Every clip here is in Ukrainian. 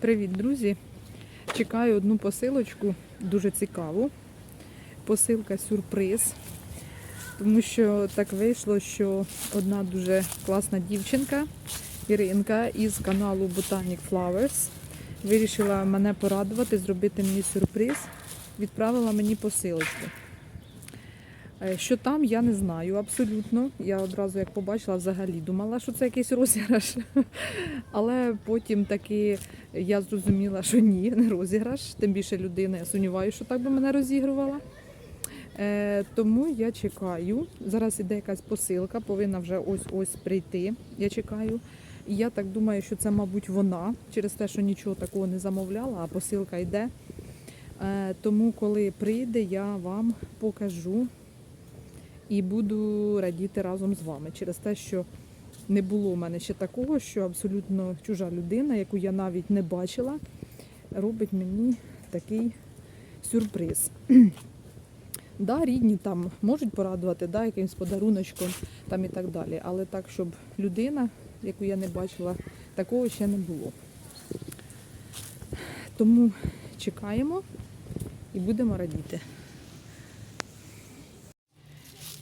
Привіт, друзі! Чекаю одну посилочку, дуже цікаву. Посилка сюрприз. Тому що так вийшло, що одна дуже класна дівчинка Іринка із каналу Botanic Flowers вирішила мене порадувати, зробити мені сюрприз. Відправила мені посилочку. Е, Що там, я не знаю абсолютно. Я одразу як побачила, взагалі думала, що це якийсь розіграш. Але потім таки я зрозуміла, що ні, не розіграш. Тим більше людина, я сумніваюся, що так би мене розігрувала. Е, тому я чекаю. Зараз іде якась посилка, повинна вже ось-ось прийти. Я чекаю. Я так думаю, що це, мабуть, вона, через те, що нічого такого не замовляла, а посилка йде. Е, тому, коли прийде, я вам покажу і буду радіти разом з вами через те, що не було в мене ще такого, що абсолютно чужа людина, яку я навіть не бачила, робить мені такий сюрприз. Да, рідні там можуть порадувати, да, якимось подаруночком там і так далі. Але так, щоб людина, яку я не бачила, такого ще не було. Тому чекаємо і будемо радіти.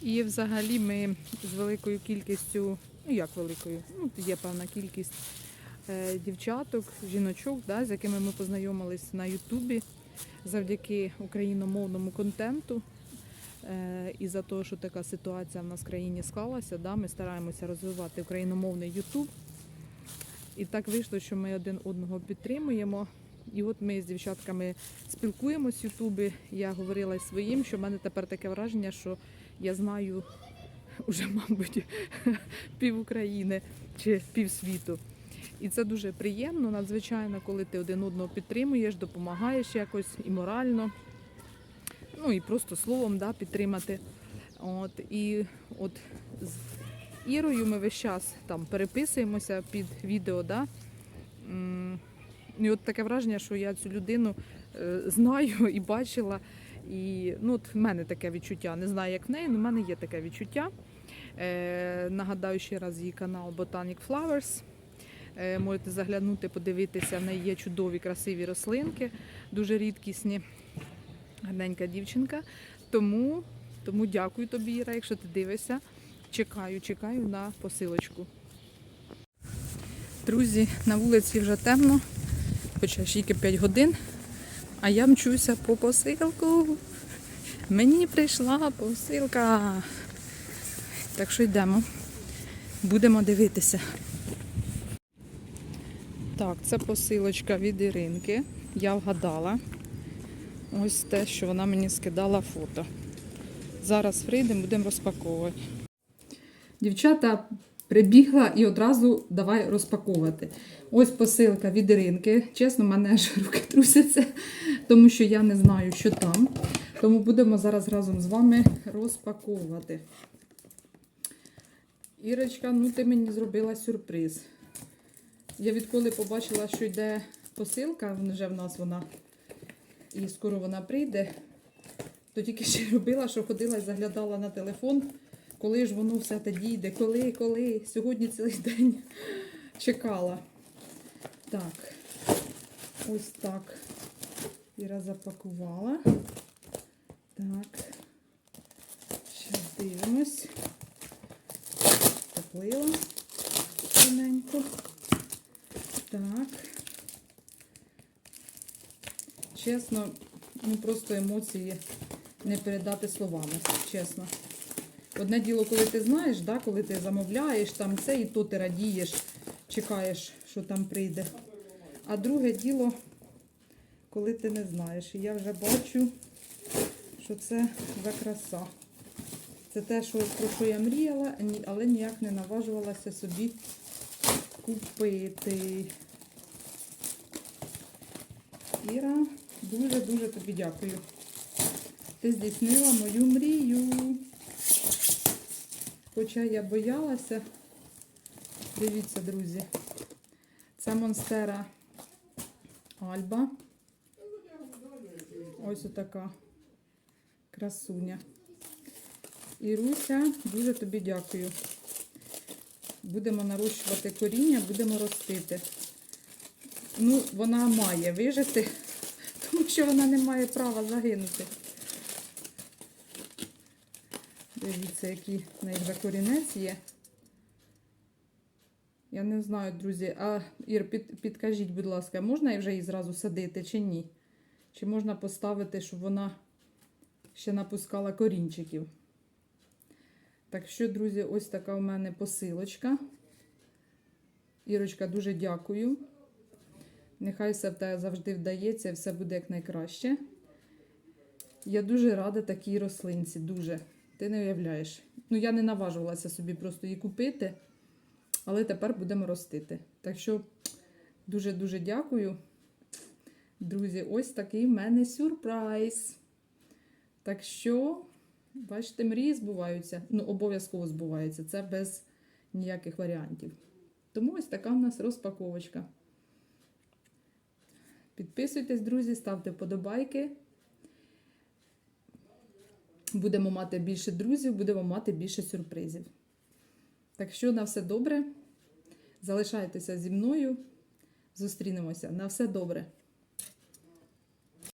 І взагалі ми з великою кількістю, ну як великою, ну є певна кількість е, дівчаток, жіночок, да, з якими ми познайомились на Ютубі завдяки україномовному контенту. Е, і за те, що така ситуація в нас в країні склалася, да, ми стараємося розвивати україномовний Ютуб. І так вийшло, що ми один одного підтримуємо. І от ми з дівчатками спілкуємось в Ютубі. Я говорила своїм, що в мене тепер таке враження, що я знаю уже, мабуть, пів України чи пів світу. І це дуже приємно, надзвичайно, коли ти один одного підтримуєш, допомагаєш якось і морально, ну і просто словом да, підтримати. От, і от з Ірою ми весь час там переписуємося під відео. Да? І от таке враження, що я цю людину е, знаю і бачила. І ну, от в мене таке відчуття. Не знаю, як в неї, але в мене є таке відчуття. Е, нагадаю ще раз її канал Botanic Flowers. Е, можете заглянути, подивитися, в неї є чудові, красиві рослинки, дуже рідкісні. Гарненька дівчинка. Тому, тому дякую тобі, Іра, якщо ти дивишся. Чекаю, чекаю на посилочку. Друзі, на вулиці вже темно, хоча тільки 5 годин. А я мчуся по посилку. Мені прийшла посилка. Так що йдемо. Будемо дивитися. Так, це посилочка від Іринки. Я вгадала. Ось те, що вона мені скидала фото. Зараз прийдемо, будемо розпаковувати. Дівчата прибігла і одразу давай розпаковувати. Ось посилка від Іринки. Чесно, в мене аж руки трусяться, тому що я не знаю, що там. Тому будемо зараз разом з вами розпаковувати. Ірочка, ну ти мені зробила сюрприз. Я відколи побачила, що йде посилка, вже в нас вона, і скоро вона прийде, то тільки ще робила, що ходила і заглядала на телефон, коли ж воно все те дійде, коли, коли. Сьогодні цілий день чекала. Так, ось так. Іра запакувала. Так. Зараз дивимось. Поплила тоненько. Так. Чесно, ну просто емоції не передати словами, чесно. Одне діло, коли ти знаєш, да, коли ти замовляєш там це, і то ти радієш, чекаєш, що там прийде. А друге діло, коли ти не знаєш. І я вже бачу, що це за краса. Це те, що, про що я мріяла, але ніяк не наважувалася собі купити. Іра, дуже-дуже тобі дякую. Ти здійснила мою мрію. Хоча я боялася. Дивіться, друзі. Це Монстера Альба. Ось отака красуня. Іруся, дуже тобі дякую. Будемо нарощувати коріння, будемо ростити. Ну, вона має вижити, тому що вона не має права загинути. Дивіться, який в неї корінець є. Я не знаю, друзі. А Ір, під, підкажіть, будь ласка, можна вже її зразу садити чи ні? Чи можна поставити, щоб вона ще напускала корінчиків? Так що, друзі, ось така у мене посилочка. Ірочка, дуже дякую. Нехай все в тебе завжди вдається, все буде як найкраще. Я дуже рада такій рослинці, дуже. Ти не уявляєш. Ну, я не наважувалася собі просто її купити, але тепер будемо ростити. Так що дуже-дуже дякую. Друзі, ось такий в мене сюрприз. Так що, бачите, мрії збуваються. Ну, обов'язково збуваються. Це без ніяких варіантів. Тому ось така в нас розпаковочка. Підписуйтесь, друзі, ставте вподобайки. Будемо мати більше друзів, будемо мати більше сюрпризів. Так що на все добре. Залишайтеся зі мною. Зустрінемося. На все добре.